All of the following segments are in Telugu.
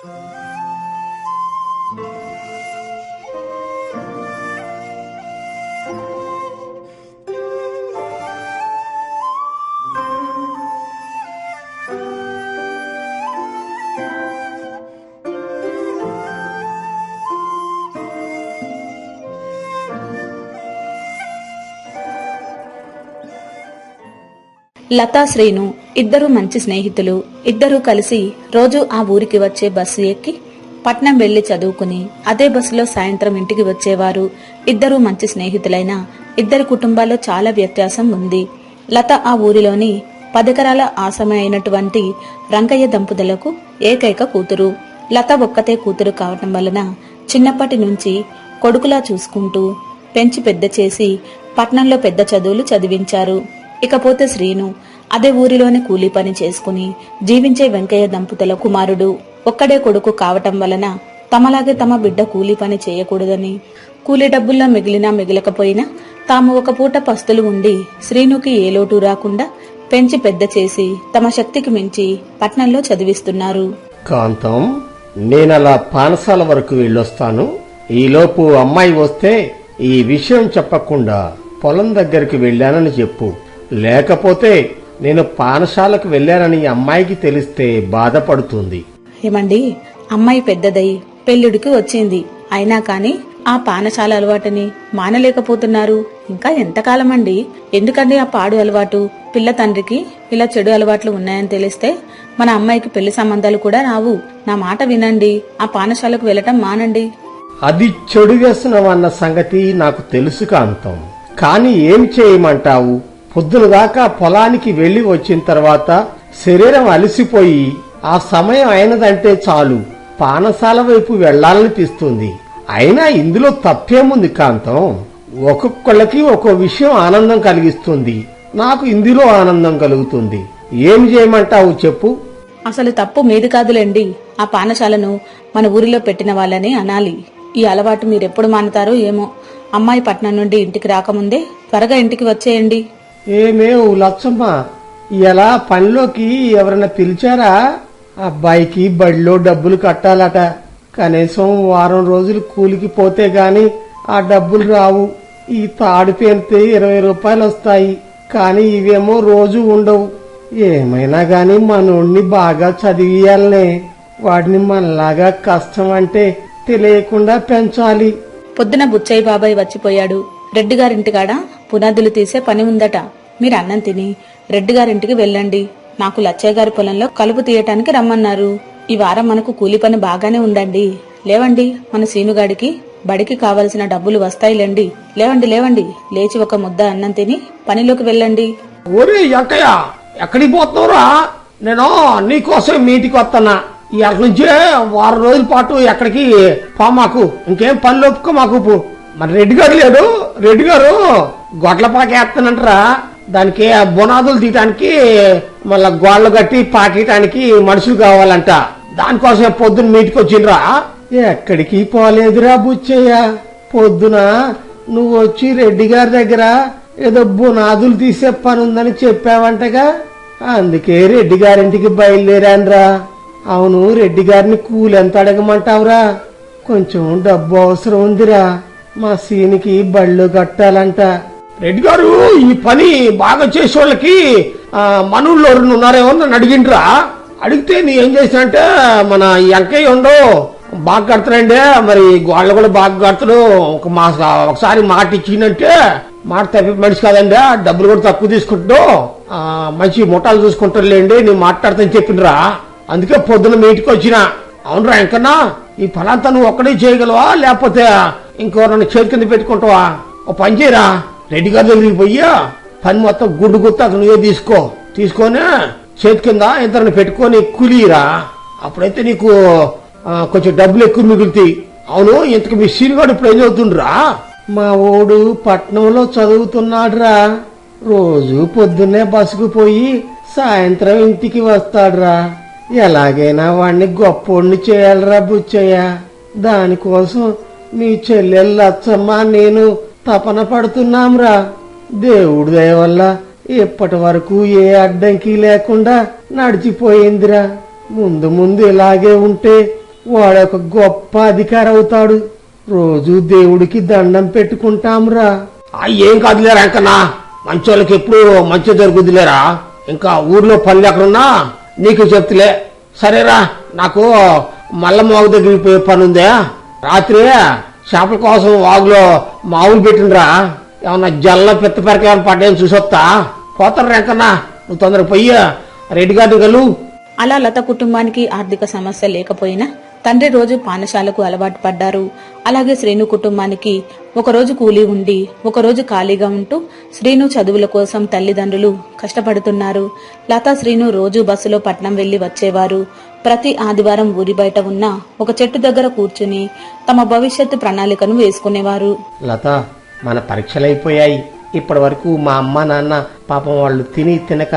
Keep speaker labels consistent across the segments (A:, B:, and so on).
A: లతా శ్రీను ఇద్దరు మంచి స్నేహితులు. ఇద్దరూ కలిసి రోజు ఆ ఊరికి వచ్చే బస్సు ఎక్కి పట్నం వెళ్ళి చదువుకుని అదే బస్సులో సాయంత్రం ఇంటికి వచ్చేవారు. ఇద్దరూ మంచి స్నేహితులైన ఇద్దరి కుటుంబాల్లో చాలా వ్యత్యాసం ఉంది. లత ఆ ఊరిలోని పదకరాల ఆసమ అయినటువంటి రంగయ్య దంపతులకు ఏకైక కూతురు. లత ఒక్కతే కూతురు కావటం వలన చిన్నప్పటి నుంచి కొడుకులా చూసుకుంటూ పెంచి పెద్ద చేసి పట్నంలో పెద్ద చదువులు చదివించారు. ఇకపోతే శ్రీను అదే ఊరిలోనే కూలీ పని చేసుకుని జీవించే వెంకయ్య దంపతుల కుమారుడు ఒక్కడే కొడుకు కావటం వలన తమలాగే తమ బిడ్డ కూలీ పని చేయకూడదని కూలీ డబ్బుల్లో మిగిలినా మిగలకపోయినా తాము ఒక పూట పస్తులు ఉండి శ్రీనుకి ఏ లోటు రాకుండా పెంచి పెద్ద చేసి తమ శక్తికి మించి పట్నంలో చదివిస్తున్నారు.
B: కాంతం నేనలా పానసాల వరకు వెళ్ళొస్తాను. ఈలోపు అమ్మాయి వస్తే ఈ విషయం చెప్పకుండా పొలం దగ్గరికి వెళ్ళానని చెప్పు. లేకపోతే నేను పానశాలకు వెళ్ళానని ఈ అమ్మాయికి తెలిస్తే బాధపడుతుంది.
A: ఏమండి అమ్మాయి పెద్దదై పెళ్ళిడికి వచ్చింది. అయినా కాని ఆ పానశాల అలవాటుని మానలేకపోతున్నారు. ఇంకా ఎంతకాలం అండి ఎందుకండి ఆ పాడు అలవాటు? పిల్ల తండ్రికి ఇలా చెడు అలవాట్లు ఉన్నాయని తెలిస్తే మన అమ్మాయికి పెళ్ళి సంబంధాలు కూడా రావు. నా మాట వినండి ఆ పానశాలకు వెళ్ళటం మానండి.
B: అది చెడు వ్యసనం అన్న సంగతి నాకు తెలుసు కాంతం. కాని ఏం చేయమంటావు? పొద్దున దాకా పొలానికి వెళ్ళి వచ్చిన తర్వాత శరీరం అలసిపోయి ఆ సమయం అయినదంటే చాలు. పానసాల వైపు వెళ్ళాలనిపిస్తుంది. అయినా ఇందులో తప్పేముంది కాంతం? ఒక్కొక్కళ్ళకి ఒక్కో విషయం ఆనందం కలిగిస్తుంది. నాకు ఇందులో ఆనందం కలుగుతుంది. ఏం చేయమంటావు చెప్పు?
A: అసలు తప్పు మీది కాదులేండి. ఆ పానశాలను మన ఊరిలో పెట్టిన వాళ్ళని అనాలి. ఈ అలవాటు మీరెప్పుడు మానుతారో ఏమో. అమ్మాయి పట్నం నుండి ఇంటికి రాకముందే త్వరగా ఇంటికి వచ్చేయండి.
B: ఏమేవు లచ్చమ్మ ఎలా పనిలోకి ఎవరైనా పిలిచారా? అబ్బాయికి బడిలో డబ్బులు కట్టాలట. కనీసం వారం రోజులు కూలికి పోతే గాని ఆ డబ్బులు రావు. ఈ తాడు పేరితే ఇరవై రూపాయలు వస్తాయి. కానీ ఇవేమో రోజు ఉండవు. ఏమైనా గాని మనోడిని బాగా చదివియాలనే. వాడిని మనలాగా కష్టం అంటే తెలియకుండా పెంచాలి.
A: పొద్దున బుచ్చయ్య బాబాయ్ వచ్చిపోయాడు. రెడ్డి గారింటికాడ? పునాదులు తీసే పని ఉందట. మీరు అన్నం తిని రెడ్డి గారింటికి వెళ్ళండి. నాకు లచ్చయ్య గారి పొలంలో కలుపు తీయటానికి రమ్మన్నారు. ఈ వారం మనకు కూలి పని బాగానే ఉందండి. లేవండి మన సీనుగాడికి బడికి కావలసిన డబ్బులు వస్తాయిలేండి. లేవండి లేవండి లేచి ఒక ముద్ద అన్నం తిని పనిలోకి వెళ్ళండి.
B: ఒరే ఎంకయ్య ఎక్కడికి పోతున్నావురా? నేను నీకోసం మీటికి వస్తున్నా. ఈ నుంచే వారం రోజుల పాటు ఎక్కడికి పా మాకు. ఇంకేం పని ఒప్పుకో మాకు. పో. మరి రెడ్డి గారు లేడు. రెడ్డి గారు గొడ్లపాక వేస్తానంటరా దానికి ఆ బునాదులు తీయటానికి మళ్ళా గోళ్ళు కట్టి పాకేయటానికి మనుషులు కావాలంట. దానికోసం పొద్దున్న మీటికి వచ్చిండ్రా ఎక్కడికి పోలేదురా బుచ్చయ్య. పొద్దున నువ్వు వచ్చి రెడ్డి గారి దగ్గర ఏదో బునాదులు తీసే పని ఉందని చెప్పావంటగా. అందుకే రెడ్డి గారింటికి బయలుదేరానురా. అవును రెడ్డి గారిని కూలి ఎంత అడగమంటావురా? కొంచెం డబ్బు అవసరం ఉందిరా. మా సీనికి బళ్ళు కట్టాలంట. రెడ్డి గారు ఈ పని బాగా చేసే వాళ్ళకి మనూళ్ళో ఎవరు ఉన్నారేమో నన్ను అడిగిండ్రా. అడిగితే నీ ఏం చేసినంటే మన ఎంకయ్య ఉండో బాగా కడతానండి మరి గోడలు కూడా బాగా కడతాడు ఒక మా ఒకసారి మాట ఇచ్చినంటే మాట తప్పి మనిషి కాదండి డబ్బులు కూడా తక్కువ తీసుకుంటూ మంచి ముఠాలు చూసుకుంటారులేండి నేను మాట్లాడతాను చెప్పిండ్రా. అందుకే పొద్దున మీ ఇంటికి వచ్చిన. అవునరా ఎంకన్నా ఈ ఫలాంతా నువ్వు ఒక్కడే చేయగలవా? లేకపోతే ఇంకెవరన్నా చేతి కింద పెట్టుకుంటావా? ఓ పని చేయరా? రెడ్డి గారి దగ్గరికి పోయి పని మొత్తం గుడ్డు గుత్త అతను నువ్వే తీసుకో. తీసుకొని? చేతి కింద ఇద్దరిని పెట్టుకొని కూలీరా. అప్పుడైతే నీకు కొంచెం డబ్బులు ఎక్కువ మిగులుతాయి. అవును ఇంతకు మీ సీనుగాడు ఇప్పుడు ఏం చదువుతుండ్రా? మా ఓడు పట్నంలో చదువుతున్నాడురా. రోజు పొద్దున్నే బస్సుకు పోయి సాయంత్రం ఇంటికి వస్తాడురా. ఎలాగైనా వాణ్ణి గొప్పోడిని చేయాలరా బుచ్చయ్య. దానికోసం మీ చెల్లెళ్ళు లచ్చమ్మ నేను తపన పడుతున్నాంరా. దేవుడి దయ వల్ల ఇప్పటి వరకు ఏ అడ్డంకి లేకుండా నడిచిపోయిందిరా. ముందు ముందు ఇలాగే ఉంటే వాడొక గొప్ప అధికారి అవుతాడు. రోజు దేవుడికి దండం పెట్టుకుంటాంరా. ఏం కాదులేరా ఇంకనా మంచోళ్ళకి ఎప్పుడు మంచి జరుగుద్దిలేరా ఇంకా ఊర్లో పనులు ఎక్కడున్నా నీకు చెప్తులే. సరేరా నాకు మల్లమ్మ వాగు దగ్గరికి పోయే పనుందా. రాత్రి చేపల కోసం వాగులో మావులు పెట్టినరా ఏమన్నా జల్ల పెత్త పెరక ఏమైనా పడ్డాయని చూసొస్తా పోతారు రేంకన్నా నువ్వు తొందరగా పోయి రెడ్డి గారు గలు
A: అలా లత కుటుంబానికి ఆర్థిక సమస్య లేకపోయినా తండ్రి రోజు పానశాలకు అలవాటు పడ్డారు. అలాగే శ్రీను కుటుంబానికి ఒకరోజు కూలీ ఉండి ఒకరోజు ఖాళీగా ఉంటూ శ్రీను చదువుల కోసం తల్లిదండ్రులు కష్టపడుతున్నారు. లత శ్రీను రోజు బస్సులో పట్నం వెళ్ళి వచ్చేవారు. ప్రతి ఆదివారం ఊరి బయట ఉన్న ఒక చెట్టు దగ్గర కూర్చుని తమ భవిష్యత్తు ప్రణాళికను వేసుకునేవారు.
B: లత మన పరీక్షలు అయిపోయాయి ఇప్పటి వరకు మా అమ్మ నాన్న పాపం వాళ్ళు తిని తినక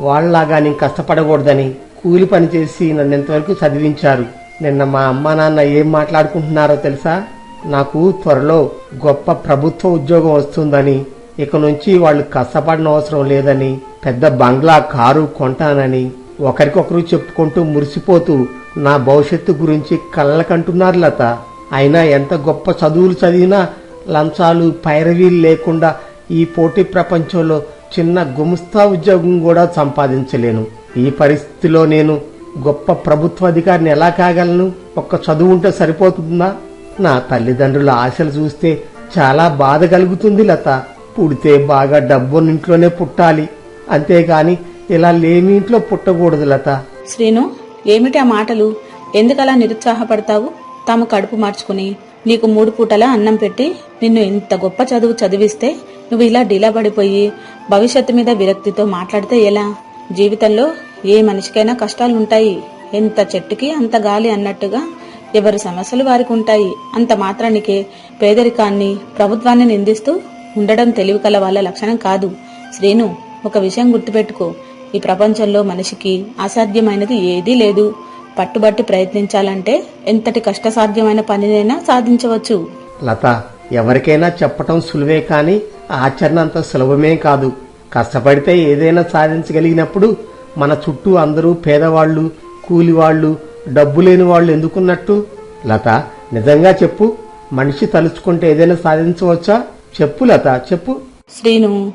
B: వాళ్ళలాగా నేను కష్టపడకూడదని కూలి పని చేసి నన్ను ఇంతవరకు చదివించారు. నిన్న మా అమ్మ నాన్న ఏం మాట్లాడుకుంటున్నారో తెలుసా? నాకు త్వరలో గొప్ప ప్రభుత్వ ఉద్యోగం వస్తుందని ఇక నుంచి వాళ్ళు కష్టపడిన అవసరం లేదని పెద్ద బంగ్లా కారు కొంటానని ఒకరికొకరు చెప్పుకుంటూ మురిసిపోతూ నా భవిష్యత్తు గురించి కళ్ళకంటున్నారు లత. అయినా ఎంత గొప్ప చదువులు చదివినా లంచాలు పైరవీలు లేకుండా ఈ పోటీ ప్రపంచంలో చిన్న గుమస్తా ఉద్యోగం కూడా సంపాదించలేను. ఈ పరిస్థితిలో నేను గొప్ప ప్రభుత్వ అధికారిని ఎలా కాగలను? ఒక్క చదువు ఉంటే సరిపోతుందా? నా తల్లిదండ్రుల ఆశలు చూస్తే చాలా బాధ కలుగుతుంది లత. పుడితే బాగా డబ్బున్నింట్లోనే పుట్టాలి. అంతేగాని ఇలా లేని ఇంట్లో పుట్టకూడదు లత.
A: శ్రీను ఏమిటి ఆ మాటలు? ఎందుకలా నిరుత్సాహపడతావు? తాము కడుపు మార్చుకుని నీకు మూడు పూటలా అన్నం పెట్టి నిన్ను ఇంత గొప్ప చదువు చదివిస్తే నువ్వు ఇలా డీలా పడిపోయి భవిష్యత్తు మీద విరక్తితో మాట్లాడితే ఎలా? జీవితంలో ఏ మనిషికైనా కష్టాలు ఉంటాయి ఎంత చెట్టుకి అంత గాలి అన్నట్టుగా ఎవరి సమస్యలు వారికి ఉంటాయి. అంత మాత్రానికే పేదరికాన్ని ప్రభుత్వాన్ని నిందిస్తూ ఉండడం తెలివి కల వాళ్ళ లక్షణం కాదు. శ్రీను ఒక విషయం గుర్తుపెట్టుకో. ఈ ప్రపంచంలో మనిషికి అసాధ్యమైనది ఏదీ లేదు. పట్టుబట్టి ప్రయత్నించాలంటే ఎంతటి కష్టసాధ్యమైన పనినైనా సాధించవచ్చు.
B: లత ఎవరికైనా చెప్పటం సులువే కాని ఆచరణ అంత సులభమే కాదు. కష్టపడితే ఏదైనా సాధించగలిగినప్పుడు మన చుట్టూ అందరూ పేదవాళ్ళు కూలివాళ్ళు డబ్బు లేని వాళ్ళు ఎందుకున్నట్టు? లత నిజంగా చెప్పు. మనిషి తలుచుకుంటే ఏదైనా సాధించవచ్చా? చెప్పు లత చెప్పు.
A: శ్రీను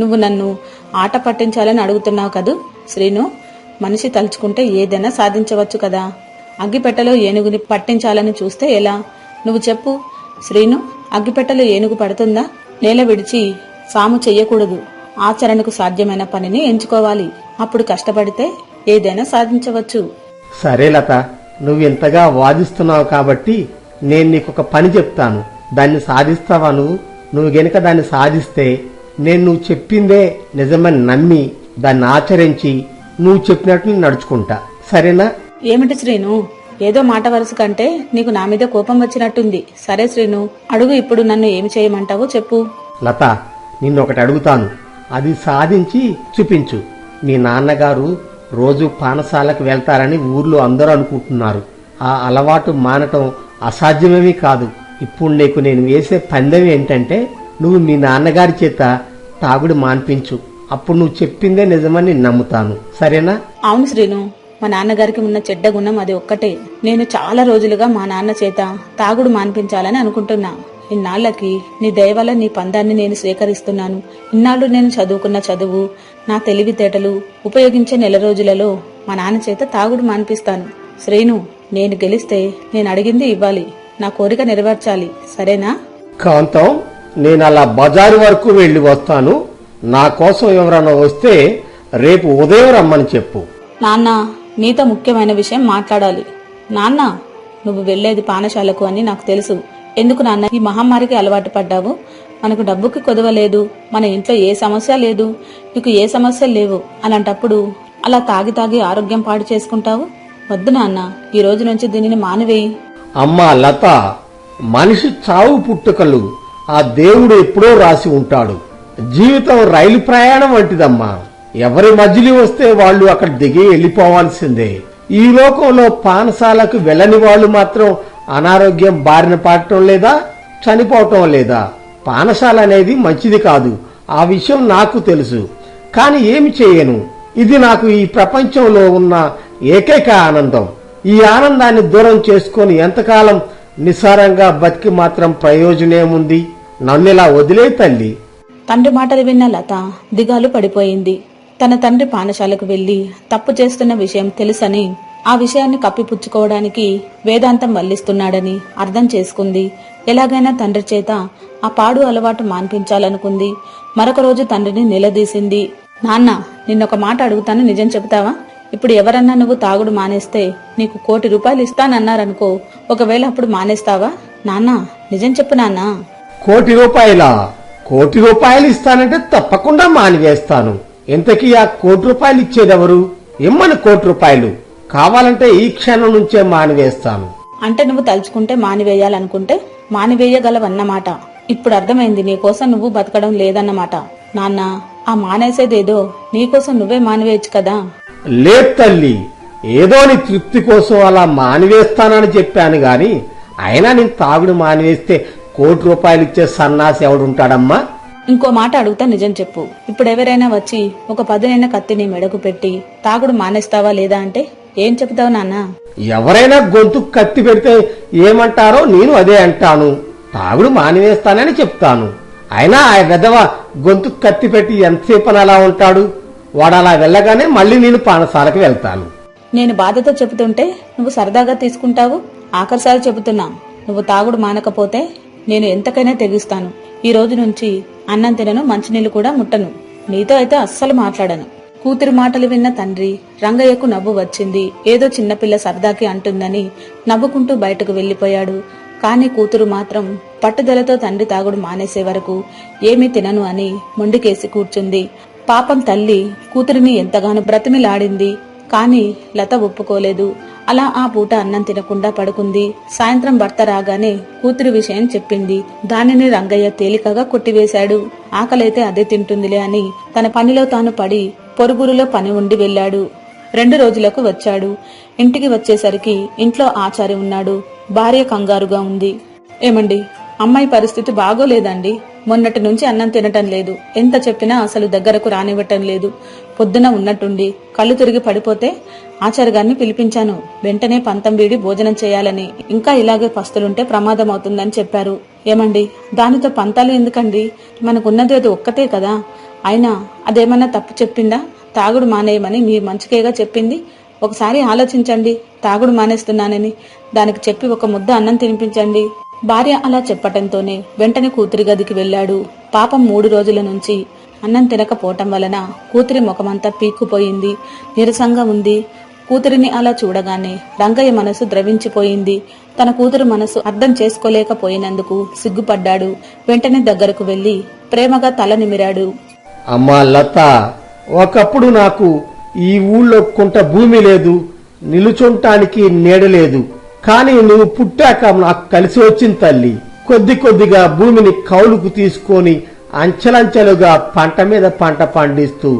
A: నువ్వు నన్ను ఆట పట్టించాలని అడుగుతున్నావు కదూ? శ్రీను మనిషి తలుచుకుంటే ఏదైనా సాధించవచ్చు కదా? అగ్గిపెట్టెలో ఏనుగుని పట్టించాలని చూస్తే ఎలా? నువ్వు చెప్పు. శ్రీను అగ్గిపెట్టెలో ఏనుగు పడుతుందా? నేల విడిచి సాము చెయ్యకూడదు. ఆచరణకు సాధ్యమైన పనిని ఎంచుకోవాలి. అప్పుడు కష్టపడితే ఏదైనా సాధించవచ్చు.
B: సరే లత నువ్వు ఇంతగా వాదిస్తున్నావు కాబట్టి నేను నీకు ఒక పని చెప్తాను. దాన్ని సాధిస్తావా నువ్వు? నువ్వు గనుక దాన్ని సాధిస్తే నేను నువ్వు చెప్పిందే నిజమని నమ్మి దాన్ని ఆచరించి నువ్వు చెప్పినట్లు నడుచుకుంటా. సరేనా?
A: ఏమిటి శ్రీను? ఏదో మాట వరుస కంటే నీకు నా మీద కోపం వచ్చినట్టుంది. సరే శ్రీను అడుగు ఇప్పుడు నన్ను ఏమి చేయమంటావో చెప్పు.
B: లత నిన్నొకటి అడుగుతాను. అది సాధించి చూపించు. మీ నాన్నగారు రోజు పానశాలకు వెళ్తారని ఊర్లో అందరూ అనుకుంటున్నారు. ఆ అలవాటు మానటం అసాధ్యమేమీ కాదు. ఇప్పుడు నీకు నేను వేసే పందెం ఏంటంటే నువ్వు మీ నాన్నగారి చేత తాగుడు మాన్పించు. అప్పుడు నువ్వు చెప్పిందే నిజమని నమ్ముతాను. సరేనా?
A: అవును శ్రీను. మా నాన్నగారికి ఉన్న చెడ్డ గుణం అది ఒక్కటే. నేను చాలా రోజులుగా మా నాన్న చేత తాగుడు మాన్పించాలని అనుకుంటున్నా. ఇన్నాళ్ళకి నీ దయ వల్ల నీ పందాన్ని నేను స్వీకరిస్తున్నాను. ఇన్నాళ్ళు నేను చదువుకున్న చదువు నా తెలివితేటలు ఉపయోగించే నెల రోజులలో మా నాన్న చేత తాగుడు మాన్పిస్తాను. శ్రీను నేను గెలిస్తే నేను అడిగింది ఇవ్వాలి. నా కోరిక నెరవేర్చాలి. సరేనా?
B: కాంతం నేను అలా బజారు వరకు వెళ్ళి వస్తాను. నా కోసం ఎవరన్నా వస్తే రేపు ఉదయం రమ్మని చెప్పు.
A: నాన్న నీతో ముఖ్యమైన విషయం మాట్లాడాలి. నాన్న నువ్వు వెళ్ళేది పానశాలకు అని నాకు తెలుసు. ఎందుకు నాన్న ఈ మహమ్మారికి అలవాటు పడ్డావు? మనకు డబ్బుకి కొదవలేదు మన ఇంట్లో ఏ సమస్య లేదు. నీకు ఏ సమస్య లేవు. అలాంటప్పుడు అలా తాగి తాగి ఆరోగ్యం పాడు చేసుకుంటావు? వద్దు నాన్న. ఈ రోజు నుంచి దీనిని మానివేయి.
B: అమ్మా లత మనిషి చావు పుట్టుకలు. ఆ దేవుడు ఎప్పుడో రాసి ఉంటాడు. జీవితం రైలు ప్రయాణం వంటిదమ్మా. ఎవరి మధ్యలో వస్తే వాళ్ళు అక్కడ దిగి వెళ్ళిపోవాల్సిందే. ఈ లోకంలో పానశాలకు వెళ్ళని వాళ్ళు మాత్రం అనారోగ్యం బారిన పడటం లేదా చనిపోవటం లేదా? పానశాల అనేది మంచిది కాదు. ఆ విషయం నాకు తెలుసు. కానీ ఏమి చేయను? ఇది నాకు ఈ ప్రపంచంలో ఉన్న ఏకైక ఆనందం. ఈ ఆనందాన్ని దూరం చేసుకొని ఎంతకాలం నిస్సారంగా బతికి మాత్రం ప్రయోజనమేముంది నన్నిలా వదిలే తల్లి.
A: తండ్రి మాటలు విన్న లత దిగాలు పడిపోయింది. తన తండ్రి పానశాలకు వెళ్ళి తప్పు చేస్తున్న విషయం తెలుసని ఆ విషయాన్ని కప్పిపుచ్చుకోవడానికి వేదాంతం వల్లిస్తున్నాడని అర్థం చేసుకుంది. ఎలాగైనా తండ్రి చేత ఆ పాడు అలవాటు మాన్పించాలనుకుంది. మరొక రోజు తండ్రిని నిలదీసింది. నాన్న నిన్నొక మాట అడుగుతాను నిజం చెబుతావా? ఇప్పుడు ఎవరన్నా నువ్వు తాగుడు మానేస్తే నీకు కోటి రూపాయలు ఇస్తానన్నారనుకో ఒకవేళ అప్పుడు మానేస్తావా? నాన్న నిజం చెప్పు నాన్న.
B: కోటి రూపాయలా? కోటి రూపాయలు ఇస్తానంటే తప్పకుండా మానివేస్తాను. ఎంతకీ ఆ కోటి రూపాయలు ఇచ్చేదెవరు? ఇమ్మని కోటి రూపాయలు. కావాలంటే ఈ క్షణం నుంచే మానివేస్తాను.
A: అంటే నువ్వు తలుచుకుంటే మానివేయాలనుకుంటే మానివేయగలవన్నమాట. ఇప్పుడు అర్థమైంది నీకోసం నువ్వు బతకడం లేదన్నమాట. నాన్న ఆ మానేసేదేదో నీకోసం నువ్వే మానివేయచ్చు కదా.
B: లేదు తల్లి ఏదో నీ తృప్తి కోసం అలా మానివేస్తానని చెప్పాను గాని అయినా నేను తాగుడు మానివేస్తే కోటి రూపాయలు ఇచ్చే సన్నాసి ఎవడుంటాడమ్మా?
A: ఇంకో మాట అడుగుతా నిజం చెప్పు. ఇప్పుడు ఎవరైనా వచ్చి ఒక పదునైన కత్తిని మెడకు పెట్టి తాగుడు మానేస్తావా లేదా అంటే? ఏం చెప్తావు నాన్న?
B: ఎవరైనా గొంతు కత్తి పెడితే ఏమంటారో నేను అదే అంటాను. తాగుడు మానివేస్తానని చెప్తాను. అయినా ఆ వెధవ గొంతు కత్తి పెట్టి ఎంతసేపు అలా ఉంటాడు? వాడు అలా వెళ్ళగానే మళ్ళీ నేను పానసాలకు వెళ్తాను.
A: నేను బాధతో చెబుతుంటే నువ్వు సరదాగా తీసుకుంటావు? ఆఖరిసారి చెబుతున్నా నువ్వు తాగుడు మానకపోతే నేను ఎంతకైనా తెగిస్తాను. ఈ రోజు నుంచి అన్నం తినను మంచినీళ్ళు కూడా ముట్టను. నీతో అయితే అస్సలు మాట్లాడను. కూతురి మాటలు విన్న తండ్రి రంగయ్యకు నవ్వు వచ్చింది. ఏదో చిన్నపిల్ల సరదాకి అంటుందని నవ్వుకుంటూ బయటకు వెళ్ళిపోయాడు కాని కూతురు మాత్రం పట్టుదలతో తండ్రి తాగుడు మానేసే వరకు ఏమీ తినను అని మొండికేసి కూర్చుంది. పాపం తల్లి కూతురిని ఎంతగానో బ్రతిమిలాడింది. కాని లత ఒప్పుకోలేదు. అలా ఆ పూట అన్నం తినకుండా పడుకుంది. సాయంత్రం భర్త రాగానే కూతురి విషయం చెప్పింది. దానిని రంగయ్య తేలికగా కొట్టివేశాడు. ఆకలైతే అదే తింటుందిలే అని తన పనిలో తాను పడి పొరుగురులో పని ఉండి వెళ్ళాడు. రెండు రోజులకు వచ్చాడు. ఇంటికి వచ్చేసరికి ఇంట్లో ఆచారి ఉన్నాడు. భార్య కంగారుగా ఉంది. ఏమండి అమ్మాయి పరిస్థితి బాగోలేదండి. మొన్నటి నుంచి అన్నం తినటం లేదు. ఎంత చెప్పినా అసలు దగ్గరకు రానివ్వటం లేదు. పొద్దున ఉన్నట్టుండి కళ్ళు తిరిగి పడిపోతే ఆచార్యగారిని పిలిపించాను. వెంటనే పంతం వీడి భోజనం చేయాలని. ఇంకా ఇలాగే పస్తులుంటే ప్రమాదం అవుతుందని చెప్పారు. ఏమండి? దానితో పంతాలు ఎందుకండి? మనకున్నది అది ఒక్కతే కదా. అయినా అదేమన్నా తప్పు చెప్పిందా? తాగుడు మానేయమని మీ మంచికేగా చెప్పింది. ఒకసారి ఆలోచించండి. తాగుడు మానేస్తున్నానని. దానికి చెప్పి ఒక ముద్ద అన్నం తినిపించండి. భార్య అలా చెప్పటంతోనే వెంటనే కూతురి గదికి వెళ్ళాడు. పాపం మూడు రోజుల నుంచి అన్నం తినకపోవటం వలన కూతురి ముఖమంతా పీక్కుపోయింది. నీరసంగా ఉంది. కూతురిని అలా చూడగానే రంగయ్య మనసు ద్రవించిపోయింది. తన కూతురు మనసు అర్థం చేసుకోలేకపోయినందుకు సిగ్గుపడ్డాడు. వెంటనే దగ్గరకు వెళ్ళి ప్రేమగా తల నిమిరాడు.
B: అమ్మా లత ఒకప్పుడు నాకు ఈ ఊళ్ళో కొంత భూమి లేదు నిలుచుంటానికి నీడలేదు కానీ నువ్వు పుట్టాక నాకు కలిసి వచ్చింది తల్లి. కొద్ది కొద్దిగా భూమిని కౌలుకు తీసుకొని అంచెలంచెలుగా పంట మీద పంట పండిస్తూ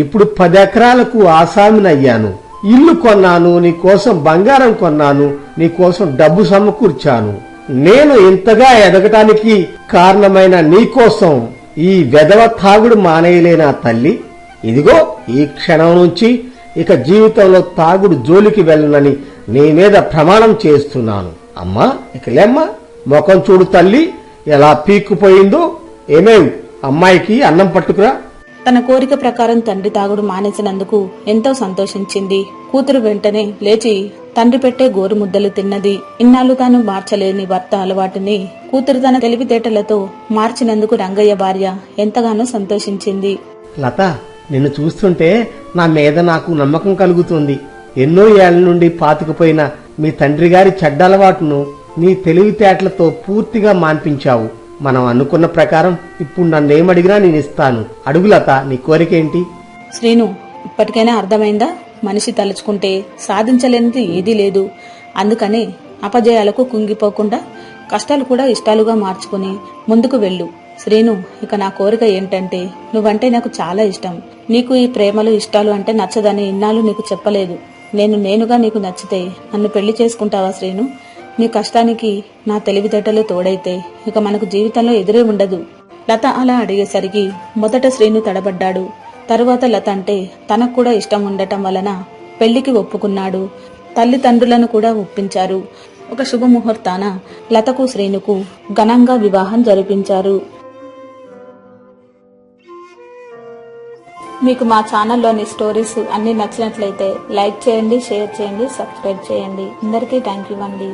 B: ఇప్పుడు పది ఎకరాలకు ఆసామినయ్యాను. ఇల్లు కొన్నాను నీ కోసం బంగారం కొన్నాను నీ కోసం డబ్బు సమకూర్చాను. నేను ఇంతగా ఎదగటానికి కారణమైన నీ కోసం ఈ వెధవ తాగుడు మానేయలేనా తల్లి. ఇదిగో ఈ క్షణం నుంచి ఇక జీవితంలో తాగుడు జోలికి వెళ్ళనని నీ మీద ప్రమాణం చేస్తున్నాను. అమ్మా ఇక లేమ్మా ముఖం చూడు తల్లి ఎలా పీక్కుపోయిందో. ఏమేవ్ అమ్మాయికి అన్నం పట్టుకురా.
A: తన కోరిక ప్రకారం తండ్రి తాగుడు మానేసినందుకు ఎంతో సంతోషించింది. కూతురు వెంటనే లేచి తండ్రి పెట్టే గోరు ముద్దలు తిన్నది. ఇన్నాళ్ళు తాను మార్చలేని భర్త అలవాటుని కూతురు తన తెలివితేటలతో మార్చినందుకు రంగయ్య భార్య ఎంతగానో సంతోషించింది.
B: లత నిన్ను చూస్తుంటే నా మీద నాకు నమ్మకం కలుగుతుంది. ఎన్నో ఏళ్ళ నుండి పాతుకుపోయిన మీ తండ్రి గారి చెడ్డ అలవాటును నీ తెలివితేటలతో పూర్తిగా మాన్పించావు. మనం అనుకున్న ప్రకారం ఇప్పుడు నన్నేమడిగినా నేను ఇస్తాను. అడుగులత నీ కోరికేంటి
A: శ్రీను ఇప్పటికైనా అర్థమైందా? మనిషి తలుచుకుంటే సాధించలేనిది ఏదీ లేదు. అందుకని అపజయాలకు కుంగిపోకుండా కష్టాలు కూడా ఇష్టాలుగా మార్చుకుని ముందుకు వెళ్ళు. శ్రీను ఇక నా కోరిక ఏంటంటే నువ్వంటే నాకు చాలా ఇష్టం. నీకు ఈ ప్రేమలు ఇష్టాలు అంటే నచ్చదని ఇన్నాళ్ళు నీకు చెప్పలేదు. నేను నేనుగా నీకు నచ్చితే నన్ను పెళ్ళి చేసుకుంటావా శ్రీను? నీ కష్టానికి నా తెలివితేటలు తోడైతే ఇక మనకు జీవితంలో ఎదురే ఉండదు. లత అలా అడిగేసరికి మొదట శ్రీను తడబడ్డాడు. తరువాత లత అంటే తనకు కూడా ఇష్టం ఉండటం వలన పెళ్ళికి ఒప్పుకున్నాడు. తల్లిదండ్రులను కూడా ఒప్పించారు. ఒక శుభముహూర్తాన లతకు శ్రేణుకు ఘనంగా వివాహం జరిపించారు. మీకు మా ఛానల్లోని స్టోరీస్ అన్నీ నచ్చినట్లయితే లైక్ చేయండి షేర్ చేయండి సబ్స్క్రైబ్ చేయండి. అందరికీ థ్యాంక్ యూ అండి.